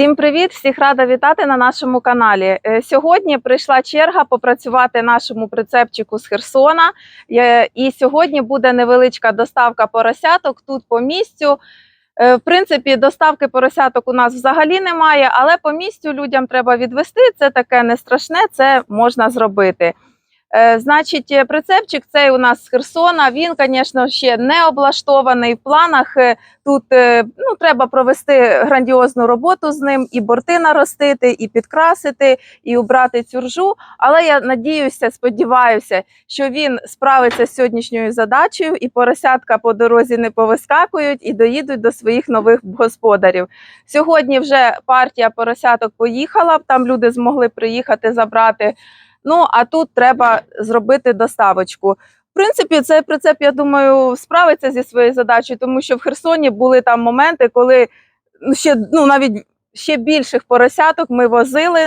Всім привіт! Всіх рада вітати на нашому каналі. Е, Сьогодні прийшла черга попрацювати нашому прицепчику з Херсона. І сьогодні буде невеличка доставка поросяток тут по місцю. Е, В принципі, доставки поросяток у нас взагалі немає, але по місцю людям треба відвести. Це таке не страшне, це можна зробити. Е, Значить, е, прицепчик цей у нас з Херсона. Він, звісно, ще не облаштований в планах. е, Тут ну, треба провести грандіозну роботу з ним, і борти наростити, і підкрасити, і убрати цю ржу. Але я надіюся, сподіваюся, що він справиться з сьогоднішньою задачею, і поросятка по дорозі не повискакують і доїдуть до своїх нових господарів. Сьогодні вже партія поросяток поїхала, там люди змогли приїхати забрати. Ну а тут треба зробити доставочку. В принципі, цей прицеп, я думаю, справиться зі своєю задачею, тому що в Херсоні були там моменти, коли ну, ще ну навіть ще більших поросяток ми возили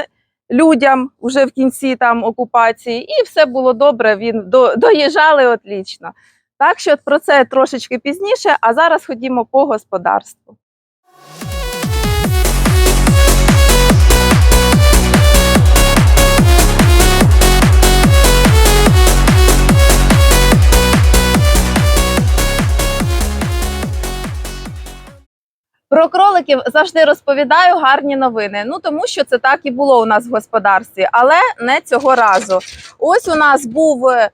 людям уже в кінці там окупації, і все було добре. Він до, доїжджали отлічно. Так що про це трошечки пізніше. А зараз ходімо по господарству. Про кроликів завжди розповідаю гарні новини. Ну тому що це так і було у нас в господарстві, але не цього разу. Ось у нас був е,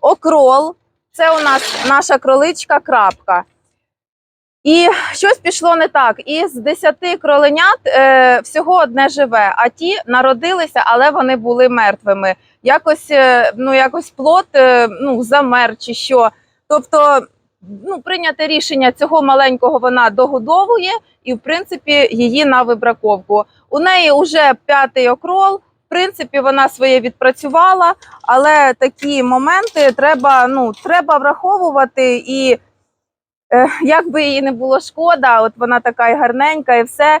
окрол, це у нас наша кроличка крапка. І щось пішло не так. Із 10 кроленят е, всього одне живе, а ті народилися, але вони були мертвими. Якось, е, ну, якось плод е, ну, замер чи що. Тобто ну, прийняте рішення цього маленького вона догодовує, і в принципі її на вибраковку. У неї вже п'ятий окрол. В принципі, вона своє відпрацювала, але такі моменти треба, ну, треба враховувати. І е, як би їй не було шкода, от вона така і гарненька, і все.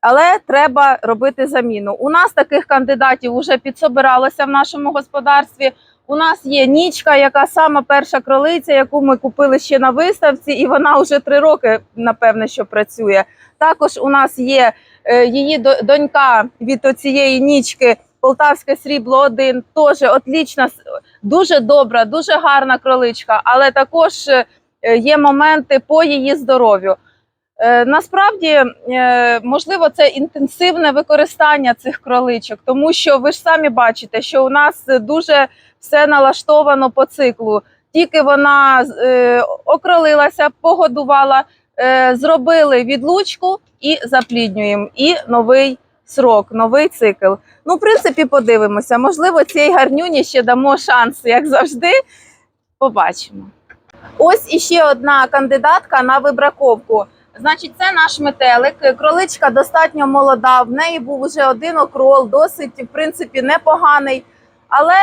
Але треба робити заміну. У нас таких кандидатів вже підсобиралося в нашому господарстві. У нас є нічка, яка сама перша кролиця, яку ми купили ще на виставці, і вона вже три роки, напевне, що працює. Також у нас є е, її донька від цієї нічки. Полтавське срібло 1 теж отлічна, дуже добра, дуже гарна кроличка, але також е, є моменти по її здоров'ю. Е, Насправді, можливо, це інтенсивне використання цих кроличок, тому що ви ж самі бачите, що у нас дуже все налаштовано по циклу. Тільки вона е, окролилася, погодувала, е, зробили відлучку і запліднюємо. І новий срок, новий цикл. Ну, в принципі, подивимося. Можливо, цій гарнюні ще дамо шанс, як завжди. Побачимо. Ось іще одна кандидатка на вибраковку. Значить, це наш метелик. Кроличка достатньо молода. В неї був уже один окрол, досить, в принципі, непоганий. Але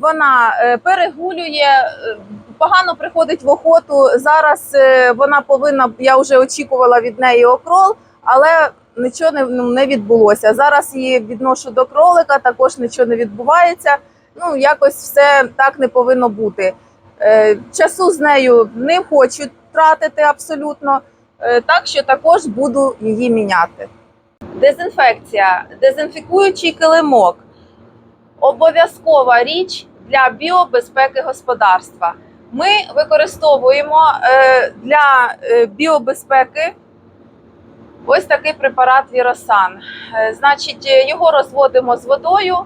вона е, перегулює, е, погано приходить в охоту. Зараз е, вона повинна, я вже очікувала від неї окрол, але нічого не, ну, не відбулося. Зараз її відношу до кролика, також нічого не відбувається. Ну, якось все так не повинно бути. Часу з нею не хочу тратити абсолютно, так що також буду її міняти. Дезінфекція, дезінфікуючий килимок обов'язкова річ для біобезпеки господарства. Ми використовуємо е, для е, біобезпеки ось такий препарат Віросан. Е, Значить, його розводимо з водою.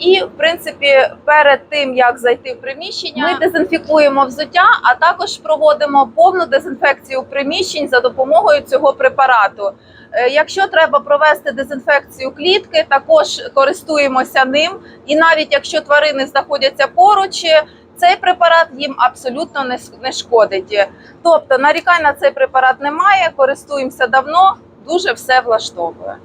І, в принципі, перед тим як зайти в приміщення, ми дезінфікуємо взуття, а також проводимо повну дезінфекцію приміщень за допомогою цього препарату. Е, Якщо треба провести дезінфекцію клітки, також користуємося ним. І навіть якщо тварини знаходяться поруч, цей препарат їм абсолютно не шкодить. Тобто нарікань на цей препарат немає, користуємося давно, дуже все влаштовує.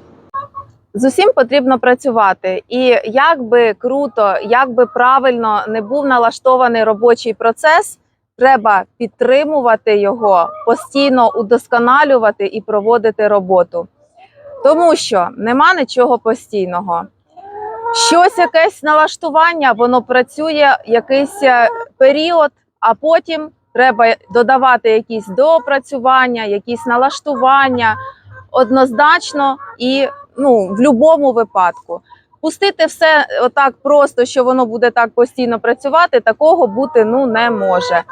З усім потрібно працювати, і як би круто, як би правильно не був налаштований робочий процес, треба підтримувати його, постійно удосконалювати і проводити роботу. Тому що нема нічого постійного. Щось якесь налаштування, воно працює якийсь е, період, а потім треба додавати якісь доопрацювання, якісь налаштування. однозначно і ну, в будь-якому випадку. Пустити все отак просто, що воно буде так постійно працювати, такого бути ну не може.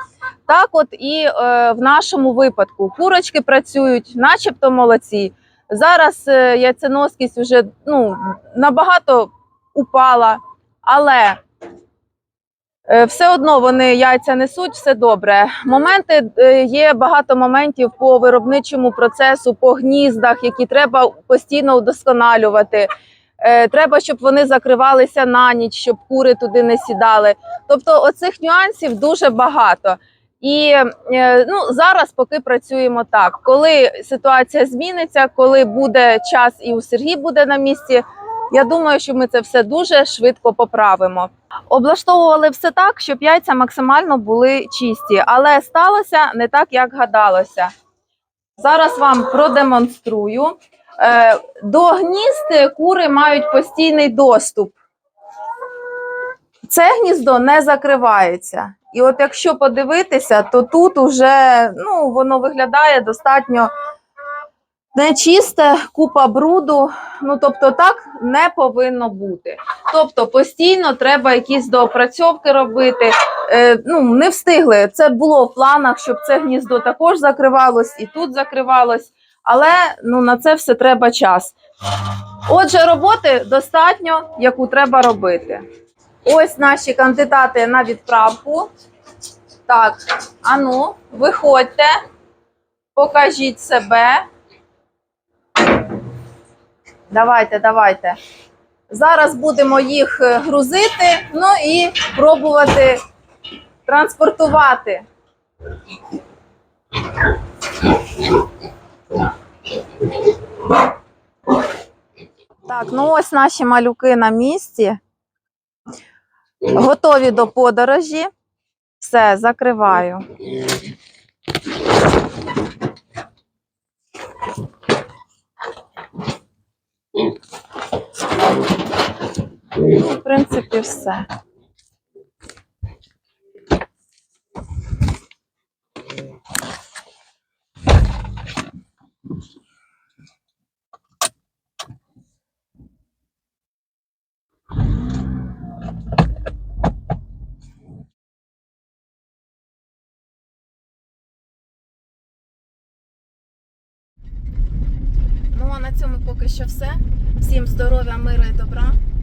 Так, от і е, в нашому випадку курочки працюють, начебто молодці. Зараз е, яйценоскість вже ну, набагато упала, але все одно вони яйця несуть, все добре. Моменти е, є багато моментів по виробничому процесу, по гніздах, які треба постійно удосконалювати. Е, Треба, щоб вони закривалися на ніч, щоб кури туди не сідали. Тобто, оцих нюансів дуже багато. І е, ну зараз поки працюємо так. Коли ситуація зміниться, коли буде час і у Сергій буде на місці. Я думаю, що ми це все дуже швидко поправимо. Облаштовували все так, щоб яйця максимально були чисті, але сталося не так, як гадалося. Зараз вам продемонструю. Е, До гнізд кури мають постійний доступ. Це гніздо не закривається. І от якщо подивитися, то тут уже ну, воно виглядає достатньо нечисте, купа бруду. Ну тобто, так не повинно бути. Тобто, постійно треба якісь доопрацьовки робити. Е, ну, не встигли. Це було в планах, щоб це гніздо також закривалось і тут закривалось. Але ну, на це все треба час. Отже, роботи достатньо, яку треба робити. Ось наші кандидати на відправку. Так, ану, виходьте, покажіть себе. Давайте, давайте. Зараз будемо їх е, грузити, ну і пробувати транспортувати. Так, ну ось наші малюки на місці. Готові до подорожі. Все, закриваю. В принципі, все. Ну а на цьому поки що все. Всім здоров'я, миру і добра.